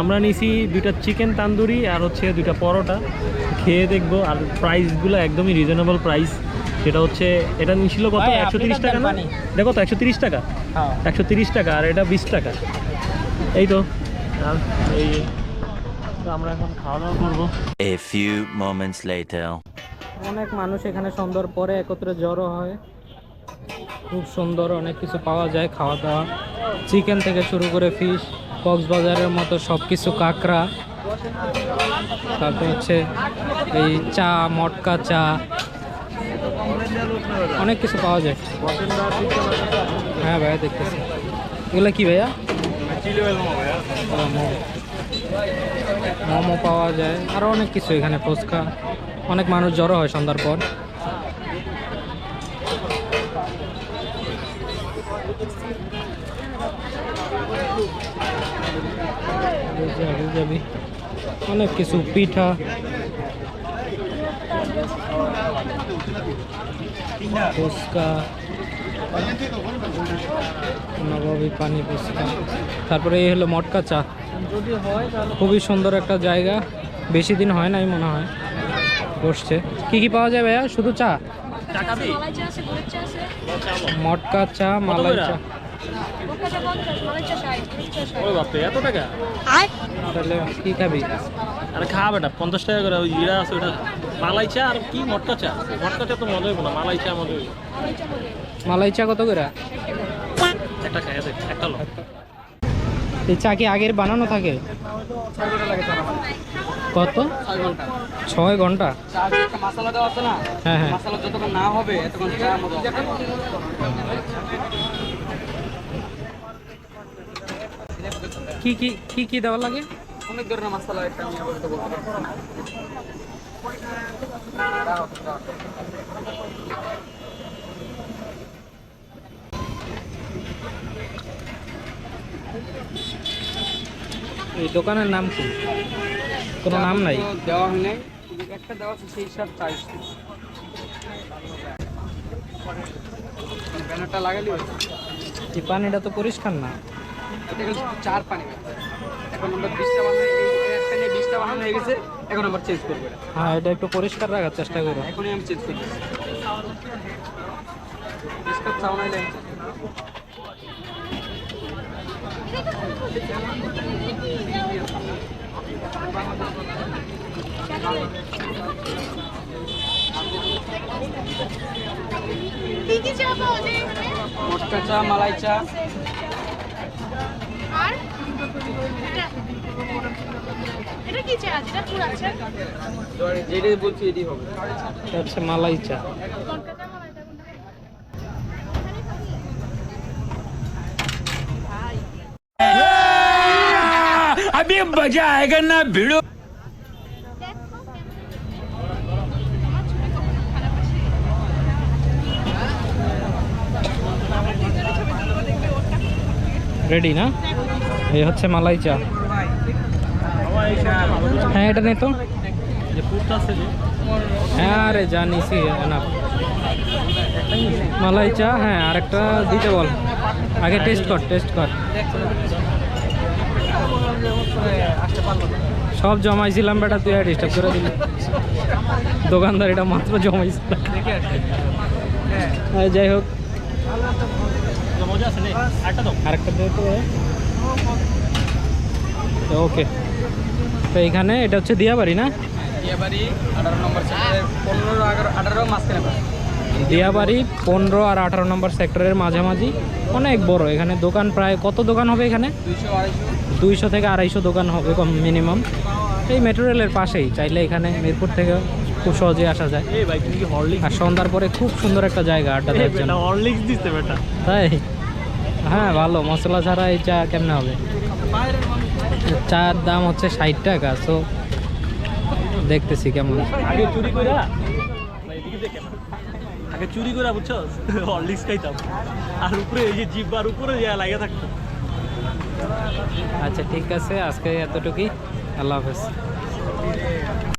আমরা নিছি দুইটা চিকেন তান্দুরি আর হচ্ছে দুইটা পরোটা। খেয়ে দেখব আর প্রাইসগুলো একদমই রিজনেবল প্রাইস সেটা হচ্ছে এটা নিছিল কত? একশো তিরিশ টাকা না? দেখো তো একশো তিরিশ টাকা? একশো তিরিশ টাকা আর এটা বিশ টাকা। এই তো। আর এই আমরা এখন খাওয়া দাওয়া করব। A few moments later. অনেক মানুষ এখানে সন্ধ্যার পরে একত্রে জড়ো হয়। খুব সুন্দর অনেক কিছু পাওয়া যায় খাওয়া দাওয়া। চিকেন থেকে শুরু করে ফিশ কক্সবাজারের মতো সব কিছু কাঁকড়া, তারপর হচ্ছে এই চা, মটকা চা, অনেক কিছু পাওয়া যায়। হ্যাঁ ভাইয়া, দেখতেছি। এগুলো কি ভাইয়া? মোমো। পাওয়া যায়। আরও অনেক কিছু এখানে, ফুচকা। অনেক মানুষ জড়ো হয় সন্ধ্যার পর। অনেক কিছু পিঠা। ফুচকা। নবাবী পানি ফুচকা। তারপরে এই হলো মটকা চা। যদি হয় খুবই সুন্দর একটা জায়গা। বেশি দিন হয় নাই মনে হয়। বসছে। কি কি পাওয়া যায় ভাইয়া? শুধু চা? মটকা চা মালাই চা। এত টাকা? তাহলে কি খাবি? আরে খা বেটা পঞ্চাশ টাকা করে ওই জিরা আছে ওটা মালাই চা আর কি মটকা চা? মটকা চা তো মজা হইব না মালাই চা মজা হইব। মালাই চা মালাই চা কত করে? একটা খাই আছে একটা লো। এই চা কি আগের বানানো থাকে? কত? ছয় ঘণ্টা। মশলা দেওয়া আছে না হ্যাঁ হ্যাঁ। মশলা যতক্ষণ না হবে এতক্ষণ চা মতো কি কি কি কি দেওয়া লাগে? অনেক ধরনের মশলা আমি বলতে দাও। এই দোকানের নাম কি? কোনো নাম নাই? দেওয়া হয় নাই। একটা দেওয়া আছে সেই হিসাব চাইছি। ব্যানারটা লাগালি এই পানিটা তো পরিষ্কার না। এটা চার পানি এখন আমরা বিশটা বানানো এই একটা নিয়ে বিশটা বানানো হয়ে গেছে এখন আবার চেঞ্জ করব এটা। হ্যাঁ এটা একটু পরিষ্কার রাখার চেষ্টা করো। এখনই আমি চেঞ্জ করব। বিস্কাট করব। চা? মটকা মালাই চা। এটা- এটা কি চা? যেটা পুর আছে? যেটাই বলছি এটাই হবে। এটা হচ্ছে মালাই চা। লঙ্কা চা মালাই চা কোনটা? রেডি না এই হচ্ছে মালাই চা। হ্যাঁ এটা নেই তো। যে যে হ্যাঁ আরে জানিসই না মালাই চা হ্যাঁ আরেকটা দিতে বল। আগে টেস্ট কর টেস্ট কর। সব জমাইছিলাম বেটা, তুই আর ডিস্টার্ব করে দিলি। দোকানদার এটা মাত্র জমাইছিল। আর যাই হোক। আরেকটা দে তো। ওকে। তো এইখানে এটা হচ্ছে দিয়াবাড়ি না? বিয়েবাড়ি আঠারো নম্বর পনেরো আঠারো মাঝখানে দিয়াবাড়ি পনেরো আর আঠারো নম্বর সেক্টরের মাঝামাঝি। অনেক বড় এখানে দোকান প্রায় কত দোকান হবে এখানে? দুইশো থেকে আড়াইশো দোকান হবে কম মিনিমাম। এই মেট্রো রেলের পাশেই চাইলে এখানে মিরপুর থেকে খুব সহজে আসা যায়। এই ভাই তুমি কি হরলিক্স আর সন্ধ্যার পরে খুব সুন্দর একটা জায়গা আড্ডা দেওয়ার জন্য। তাই? হ্যাঁ ভালো। মশলা ছাড়া এই চা কেমনে হবে? চার দাম হচ্ছে ষাট টাকা তো দেখতেছি কেমন। আগে চুরি না। আগে চুরি কইরা বুঝছ? হরলিক্স খাইতাম। আর উপরে এই যে জিব্বার উপরে যা থাকতো। আচ্ছা ঠিক আছে আজকে এতটুকুই। আল্লাহ হাফেজ।